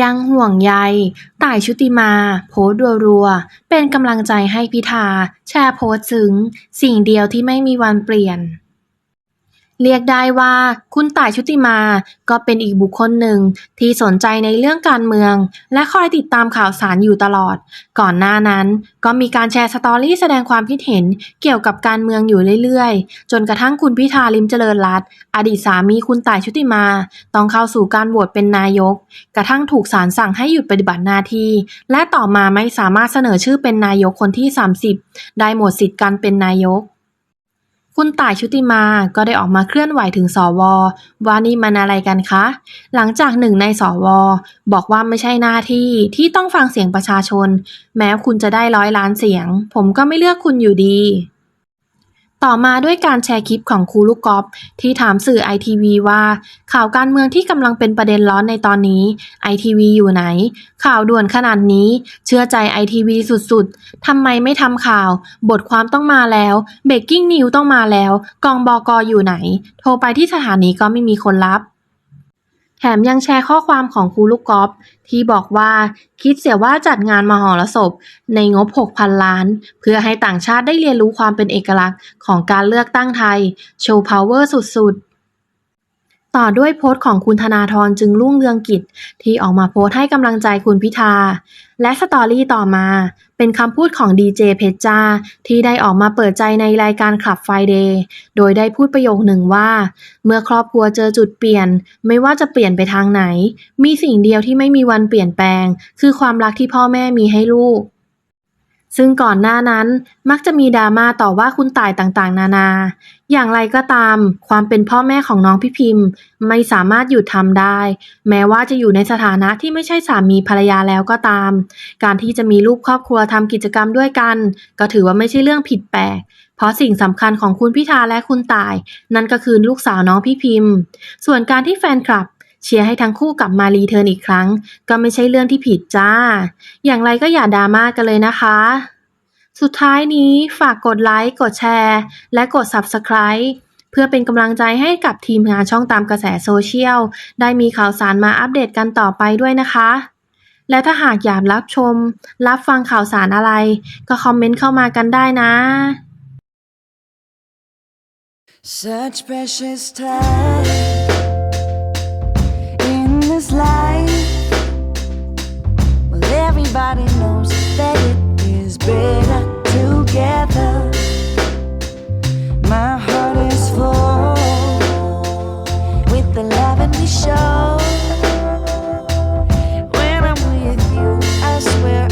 ยังห่วงใย ต่ายชุติมา โพสต์รัวๆ เป็นกำลังใจให้พิธา แชร์โพสต์ซึ้ง สิ่งเดียวที่ไม่มีวันเปลี่ยน เรียกได้ว่าคุณต่ายชุติมาก็เป็นอีกบุคคลหนึ่ง ที่สนใจในเรื่องการเมือง และคอยติดตามข่าวสารอยู่ตลอด ก่อนหน้านั้นก็มีการแชร์สตอรี่แสดงความคิดเห็นเกี่ยวกับการเมืองอยู่เรื่อยๆ จนกระทั่งคุณพิธาลิมเจริญรัตอดีตสามีคุณต่ายชุติมา ต้องเข้าสู่การโหวตเป็นนายก กระทั่งถูกศาลสั่งให้หยุดปฏิบัติหน้าที่ และต่อมาไม่สามารถเสนอชื่อเป็นนายกคนที่ 30 ได้หมดสิทธิ์การเป็นนายก คุณต่ายชุติมาก็ได้ออกมาเคลื่อนไหวถึงสวว่านี่มันอะไรกันคะ หลังจากหนึ่งในสวบอกว่าไม่ใช่หน้าที่ที่ต้องฟังเสียงประชาชน แม้คุณจะได้ร้อยล้านเสียง ผมก็ไม่เลือกคุณอยู่ดี ต่อมาด้วยการแชร์คลิปของครูลูกกอล์ฟที่ถามสื่อไอทีวีว่า ข่าวการเมืองที่กำลังเป็นประเด็นร้อนในตอนนี้ไอทีวีอยู่ไหน ข่าวด่วนขนาดนี้ เชื่อใจไอทีวีสุดๆทำไมไม่ทำข่าว บทความต้องมาแล้วเบรกกิ้งนิวต้องมาแล้ว กองบอกออยู่ไหน โทรไปที่สถานีก็ไม่มีคนรับ แถมยังแชร์ข้อความของครูลูกกอล์ฟที่บอกว่าคิดเสียว่าจัดงานมหรสพในงบ 6,000 ล้าน เพื่อให้ต่างชาติได้เรียนรู้ความเป็นเอกลักษณ์ของการเลือกตั้งไทย โชว์พาวเวอร์สุดๆ ต่อด้วยโพสต์ของคุณธนาธรจึงรุ่งเรืองกิจ ที่ออกมาโพสต์ให้กำลังใจคุณพิธา และสตอรี่ต่อมา เป็นคำพูดของดีเจเพชรจ้า ที่ได้ออกมาเปิดใจในรายการคลับไฟเดย์โดยได้พูดประโยคหนึ่งว่า เมื่อครอบครัวเจอจุดเปลี่ยน ไม่ว่าจะเปลี่ยนไปทางไหน มีสิ่งเดียวที่ไม่มีวันเปลี่ยนแปลง คือความรักที่พ่อแม่มีให้ลูก ซึ่งก่อนหน้านั้นมักจะมีดราม่าต่อว่าคุณต่ายต่างๆ นานา อย่างไรก็ตาม ความเป็นพ่อแม่ของน้องพี่พิมพ์ ไม่สามารถหยุดทำได้ แม้ว่าจะอยู่ในสถานะที่ไม่ใช่สามีภรรยาแล้วก็ตาม การที่จะมีลูกครอบครัวทำกิจกรรมด้วยกัน ก็ถือว่าไม่ใช่เรื่องผิดแปลกเพราะสิ่งสำคัญของคุณพิธาและคุณตาย นั่นก็คือลูกสาวน้องพี่พิมพ์ ส่วนการที่แฟนคลับ เชียร์ให้ทั้งคู่กลับมารีเทิร์นอีกครั้ง ก็ไม่ใช่เรื่องที่ผิดจ้า อย่างไรก็อย่าดราม่ากันเลยนะคะ สุดท้ายนี้ฝากกดไลค์กดแชร์ และกด Subscribe เพื่อเป็นกำลังใจให้กับทีมงานช่องตามกระแสโซเชียล ได้มีข่าวสารมาอัปเดตกันต่อไปด้วยนะคะ และถ้าหากอยากรับชม รับฟังข่าวสารอะไร ก็คอมเมนต์เข้ามากันได้นะ Such precious time everybody knows that it is better together. My heart is full with the love and we show.